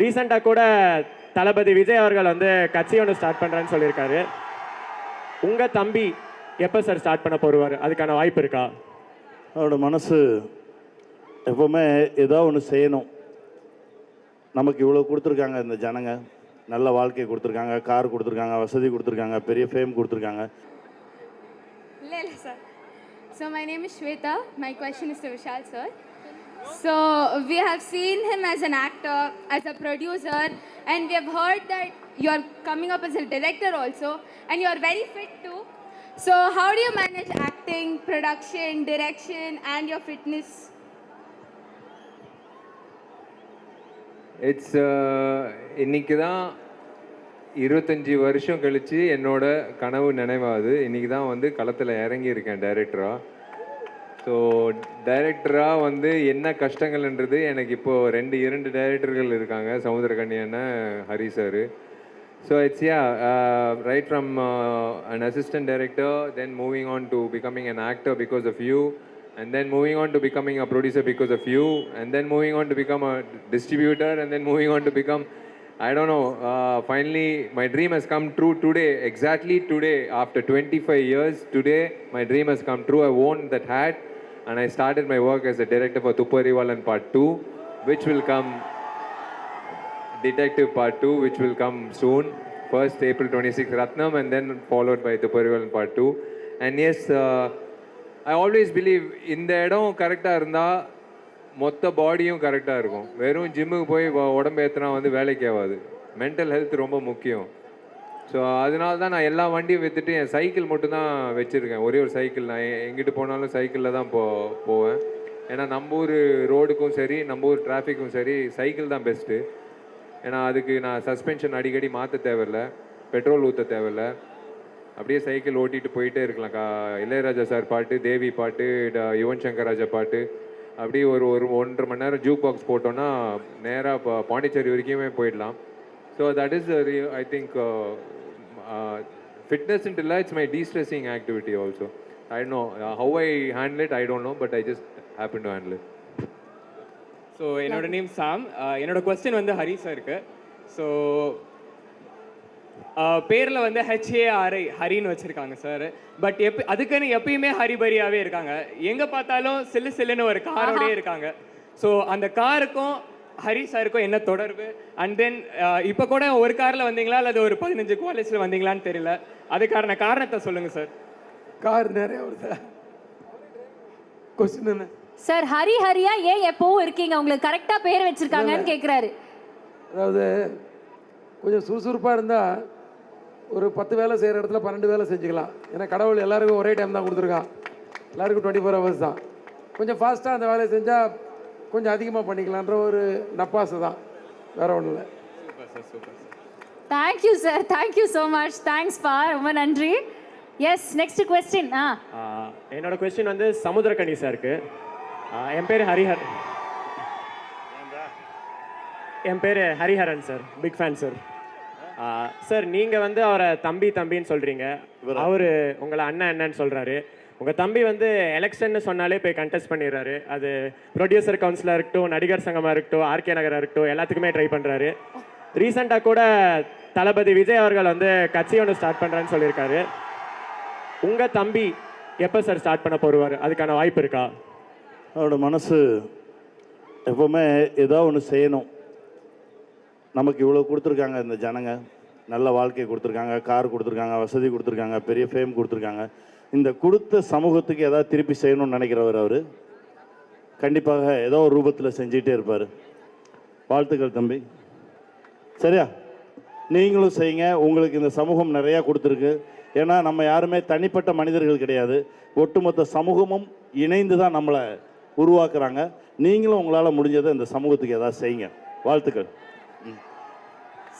ரீசெண்டாக கூட தளபதி விஜய் அவர்கள் வந்து கட்சி ஒன்று ஸ்டார்ட் பண்ணுறேன்னு சொல்லியிருக்காரு. உங்கள் தம்பி எப்போ சார் ஸ்டார்ட் பண்ண போடுவார் அதுக்கான வாய்ப்பு இருக்கா? அவரோட மனசு எப்போவுமே ஏதோ ஒன்று செய்யணும். நமக்கு இவ்வளோ கொடுத்துருக்காங்க இந்த ஜனங்க. நல்ல வாழ்க்கை கொடுத்துருக்காங்க. கார் கொடுத்துருக்காங்க. வசதி கொடுத்துருக்காங்க. பெரிய ஃபேம் கொடுத்துருக்காங்க. இல்லை இல்லை sir so my name is Shweta my question is to Vishal sir so we have seen him as an actor, as a producer, and we have heard that you are coming up as a director also, and you are very fit too. So how do you manage acting, production, direction, and your fitness? It's இன்னைக்கு தான் இருபத்தஞ்சி வருஷம் கழித்து என்னோட கனவு நினைவாகுது இன்னைக்கு தான் வந்து களத்தில் இறங்கியிருக்கேன் டைரக்டராக ஸோ டைரக்டராக வந்து என்ன கஷ்டங்கள்ன்றது எனக்கு இப்போது ரெண்டு இரண்டு டைரக்டர்கள் இருக்காங்க சமுத்திரகண்ணி அண்ணன் Hari sir so it's yeah right from an assistant director then moving on to becoming an actor because of you and then moving on to becoming a producer because of you, and then moving on to become a distributor, and then moving on to become, I don't know, uh, finally, my dream has come true today, exactly today, after 25 years, today, my dream has come true. I worn that hat, and I started my work as a director for Tuparivalan Part 2, which will come, Detective Part 2, which will come soon, first April 26th, Ratnam, and then followed by Tuparivalan Part 2. And yes, uh, I always believe இந்த இடம் கரெக்டாக இருந்தால் மொத்த பாடியும் கரெக்டாக இருக்கும் வெறும் ஜிம்முக்கு போய் வ- உடம்பு ஏற்றினா வந்து வேலைக்கு ஆகாது மென்டல் ஹெல்த் ரொம்ப முக்கியம் ஸோ அதனால தான் நான் எல்லா வண்டியும் விற்றுட்டு என் சைக்கிள் மட்டும்தான் வச்சுருக்கேன். ஒரே ஒரு சைக்கிள் நான். எங்கிட்டு போனாலும் சைக்கிளில் தான் போ போவேன். ஏன்னா நம்ம ஊர் ரோடுக்கும் சரி நம்ம ஊர் டிராஃபிக்கும் சரி சைக்கிள் தான் பெஸ்ட்டு ஏன்னா அதுக்கு நான் சஸ்பென்ஷன் அடிக்கடி மாற்ற தேவையில்ல. பெட்ரோல் ஊற்ற தேவையில்ல. அப்படியே சைக்கிள் ஓட்டிகிட்டு போயிட்டே இருக்கலாம். கா இளையராஜா சார் பாட்டு தேவி பாட்டு யுவன் சங்கர் ராஜா பாட்டு. அப்படியே ஒரு ஒரு ஒன்றரை மணி நேரம் ஜூக் பாக்ஸ் போட்டோன்னா நேராக பாண்டிச்சேரி வரைக்குமே போயிடலாம். So that is I think fitness இல்லை it's my destressing activity also I know how I handle it I don't know but I just happen to handle it so என்னோட நேம் சாம் அஹ் என்னோட கொஸ்டின் வந்து ஹரி சாருக்கு ஸோ பேரில் வந்து ஹெச்ஏஆர்ஐ ஹரின்னு வச்சுருக்காங்க sir but எப் அதுக்குன்னு எப்பயுமே ஹரிபரியாகவே இருக்காங்க. எங்கே பார்த்தாலும் சில்லு சில்லுன்னு ஒரு காரோடே இருக்காங்க. ஸோ அந்த காருக்கும் ஹரி சாருக்கும் என்ன தொடர்பு? அண்ட் தென் இப்போ கூட ஒரு காரில் வந்தீங்களா? அல்லது ஒரு பதினஞ்சு குவாலிஸில் வந்தீங்களான்னு தெரியல. அதுக்கான காரணத்தை சொல்லுங்கள் சார் கார் நிறைய வருது. கொஸ்டின் என்ன? சார் ஹரி ஹரியா ஏன் எப்பவும் இருக்கீங்க? உங்களுக்கு கரெக்டா பேர் வச்சிருக்காங்கன்னு கேக்குறாரு. அதாவது கொஞ்சம் சுறுசுறுப்பாக இருந்தால் ஒரு பத்து வேலை செய்கிற இடத்துல பன்னெண்டு வேலை செஞ்சுக்கலாம். ஏன்னா கடவுள் எல்லாருக்கும் ஒரே டைம் தான் கொடுத்துருக்கான். எல்லாருக்கும் டுவெண்ட்டி ஃபோர் ஹவர்ஸ் தான். கொஞ்சம் ஃபாஸ்ட்டாக அந்த வேலையை செஞ்சால் கொஞ்சம் அதிகமாக பண்ணிக்கலான்ற ஒரு நப்பாசை தான். வேற ஒன்றும் இல்லை super sir super sir. Thank you sir thank you so much thanks பா ரொம்ப நன்றி. எஸ் நெக்ஸ்ட் கொஸ்டின் ஆ. என்னோட கொஸ்டின் வந்து சமுத்திரக்கணி சாருக்கு என் பேர் ஹரிஹர். என் பேர் Hariharan sir big fan sir sir நீங்கள் வந்து அவரை தம்பி தம்பின்னு சொல்கிறீங்க அவர் உங்களை அண்ணன் அண்ணன்னு சொல்கிறாரு உங்கள் தம்பி வந்து எலெக்ஷன்னு சொன்னாலே போய் கண்டெஸ்ட் பண்ணிடுறாரு. அது ப்ரொடியூசர் கவுன்சிலாக இருக்கட்டும் நடிகர் சங்கமாக இருக்கட்டும் ஆர்கே நகராக இருக்கட்டும் எல்லாத்துக்குமே ட்ரை பண்ணுறாரு ரீசெண்டாக கூட தளபதி விஜய் அவர்கள் வந்து கட்சி ஒன்று ஸ்டார்ட் பண்ணுறான்னு சொல்லியிருக்காரு. உங்கள் தம்பி எப்போ சார் ஸ்டார்ட் பண்ண போடுவார் அதுக்கான வாய்ப்பு இருக்கா? அவரோட மனசு எப்போவுமே ஏதோ ஒன்று செய்யணும். நமக்கு இவ்வளோ கொடுத்துருக்காங்க இந்த ஜனங்க. நல்ல வாழ்க்கை கொடுத்துருக்காங்க கார் கொடுத்துருக்காங்க வசதி கொடுத்துருக்காங்க பெரிய ஃபேம் கொடுத்துருக்காங்க. இந்த கொடுத்த சமூகத்துக்கு ஏதாவது திருப்பி செய்யணும்னு நினைக்கிறவர் அவர்? கண்டிப்பாக ஏதோ ஒரு ரூபத்தில் செஞ்சிகிட்டே இருப்பார். வாழ்த்துக்கள் தம்பி. சரியா? நீங்களும் செய்யுங்க. உங்களுக்கு இந்த சமூகம் நிறையா கொடுத்துருக்கு. ஏன்னா நம்ம யாருமே தனிப்பட்ட மனிதர்கள் கிடையாது. ஒட்டுமொத்த சமூகமும் இணைந்து தான் நம்மளை உருவாக்குறாங்க. நீங்களும் உங்களால் முடிஞ்சதை இந்த சமூகத்துக்கு ஏதாவது செய்யுங்க. வாழ்த்துக்கள்.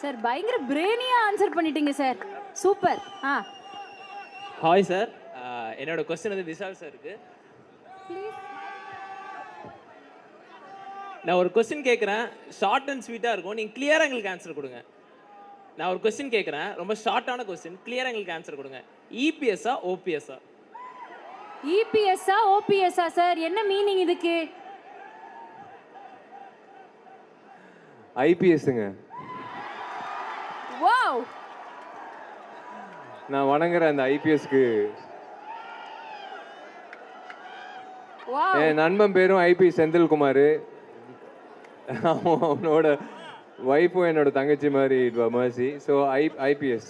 சார் பயங்கர பிரெயினியா ஆன்சர் பண்ணிட்டீங்க சார். சூப்பர். ஆ. ஹாய் சார் என்னோட கொஸ்டின் வந்து விஷால் சாருக்கு நான் ஒரு கொஸ்டின் கேட்குறேன் ஷார்ட் அண்ட் ஸ்வீட்டாக இருக்கும். நீங்கள் கிளியராக எங்களுக்கு ஆன்சர் கொடுங்க. நான் ஒரு கொஸ்டின் கேட்குறேன் ரொம்ப ஷார்ட்டான கொஸ்டின் கிளியராக எங்களுக்கு ஆன்சர் கொடுங்க. இபிஎஸ்ஸா ஓபிஎஸ்ஸா இபிஎஸ்ஸா ஓபிஎஸ்ஸா சார் என்ன மீனிங் இதுக்கு? ஐபிஎஸ்ஸுங்க வாவ் நான் வணங்குற அந்த ஐபிஎஸ்க்கு என் நண்பன் பேரும் ஐபி செந்தில்குமார். அவன் அவனோட ஒய்ஃபும் என்னோட தங்கச்சி மாதிரி it mercy so I IPS